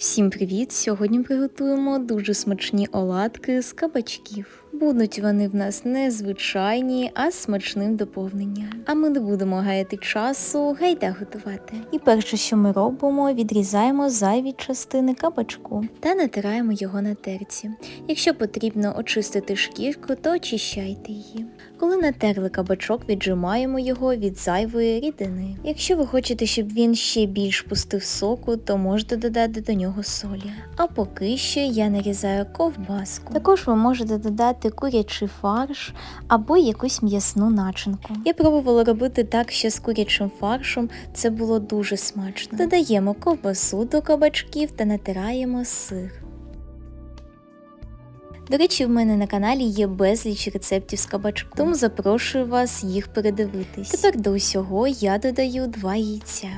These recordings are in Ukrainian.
Всім привіт! Сьогодні приготуємо дуже смачні оладки з кабачків. Будуть вони в нас не звичайні, а смачним доповненням. А ми не будемо гаяти часу, гайда готувати. І перше, що ми робимо, відрізаємо зайві частини кабачку та натираємо його на терці. Якщо потрібно очистити шкірку, то очищайте її. Коли натерли кабачок, віджимаємо його від зайвої рідини. Якщо ви хочете, щоб він ще більш пустив соку, то можете додати до нього солі. А поки що я нарізаю ковбаску. Також ви можете додати курячий фарш або якусь м'ясну начинку. Я пробувала робити так ще з курячим фаршем, це було дуже смачно. Додаємо ковбасу до кабачків та натираємо сир. До речі, в мене на каналі є безліч рецептів з кабачку, тому запрошую вас їх передивитись. Тепер до усього я додаю два яйця.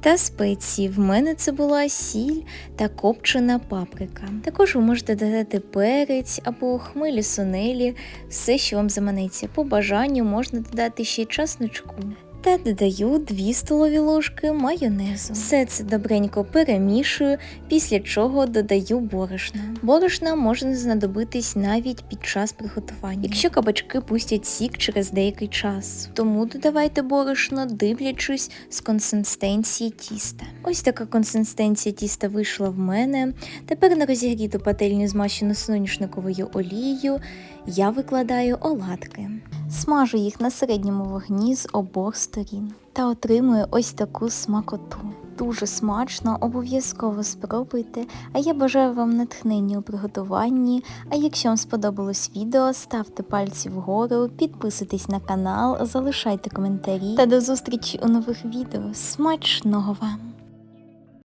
Та спеції. В мене це була сіль та копчена паприка. Також ви можете додати перець або хмелі сунелі, все, що вам заманеться. По бажанню можна додати ще й часничку. Та додаю 2 столові ложки майонезу. Все це добренько перемішую, після чого додаю борошно. Борошна може знадобитись навіть під час приготування, якщо кабачки пустять сік через деякий час. Тому додавайте борошно, дивлячись з консистенції тіста. Ось така консистенція тіста вийшла в мене. Тепер на розігріту пательню змащену соняшниковою олією я викладаю оладки. Смажу їх на середньому вогні з обох сторін та отримую ось таку смакоту. Дуже смачно, обов'язково спробуйте. А я бажаю вам натхнення у приготуванні. А якщо вам сподобалось відео, ставте пальці вгору, підписуйтесь на канал, залишайте коментарі та до зустрічі у нових відео. Смачного вам!